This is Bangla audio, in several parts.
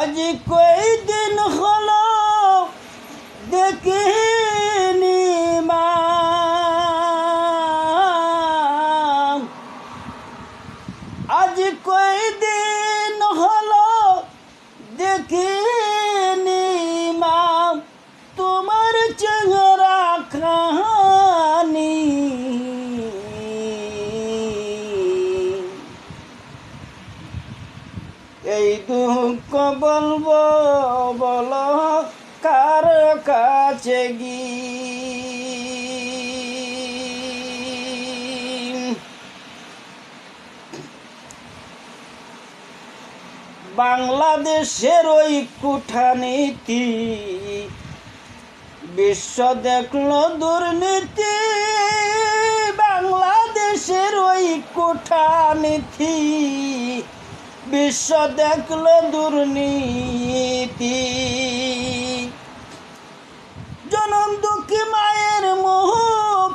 আজ কই দিন হল দেখিনি আজ কই দিন হল দেখিনি মা। তোমার চেহারা এই দুঃখ বলব, বল কার কাছে গি বাংলাদেশের ওই কুঠানীতি, বিশ্ব দেখল দুর্নীতি। বাংলাদেশের ওই কুঠানীতি। বিশ্ব দেখল দুর্নীতি। জনম দুঃখী মায়ের মুখ,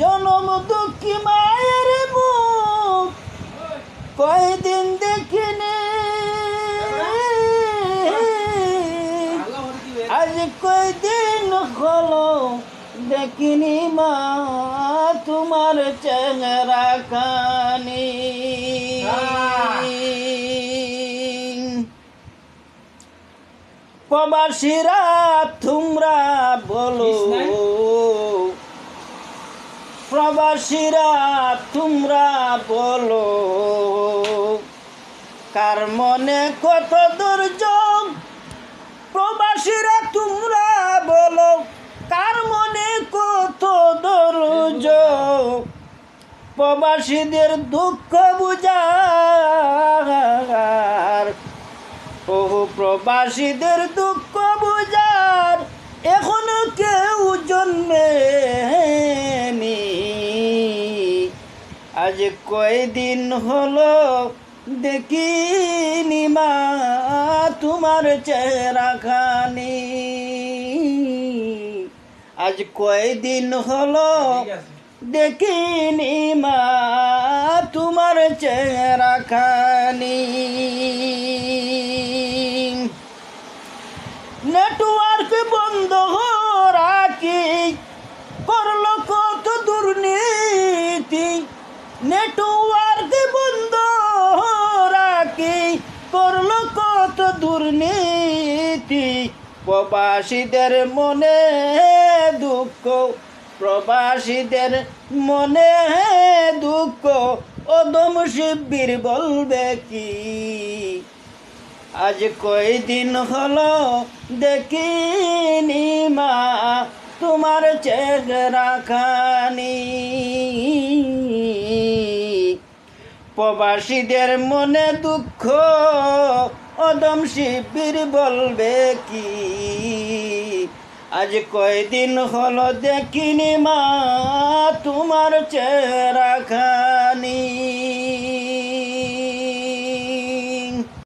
জনম দুঃখী মায়ের মুখ। কয়দিন দেখিনি। আজ কয়দিন হলো দেখিনি মা, তোমার চেহারা কানি। প্রবাসীরা তোমরা বলো। প্রবাসীরা তোমরা বলো। কার মনে কত দুর্যোগ? প্রবাসীরা তোমরা বলো। কার মনে কত দুর্যোগ? প্রবাসীদের দুঃখ বহু প্রবাসীদের দুঃখ বুঝার এখনও কেউ জন্মেনি। আজ কয়দিন হলো দেখিনি মা, তোমার চেহারা খানি। আজ কয়দিন হলো দেখিনি মা, তোমার চেহারা খানি নেটওয়ার্ক বন্ধ রাখি করল কত দুর্নীতি। নেটওয়ার্ক বন্ধ রাখি করল কত দুর্নীতি। প্রবাসীদের মনে দুঃখ, প্রবাসীদের মনে দুঃখ। অদম শিবির বলবে কি? আজ কয়দিন হলো দেখিনি মা, তোমার চেহারা খানি প্রবাসীদের মনে দুঃখ, অদম শিবির বলবে কি? আজ কয়দিন হলো দেখিনি মা, তোমার চেহারা খানি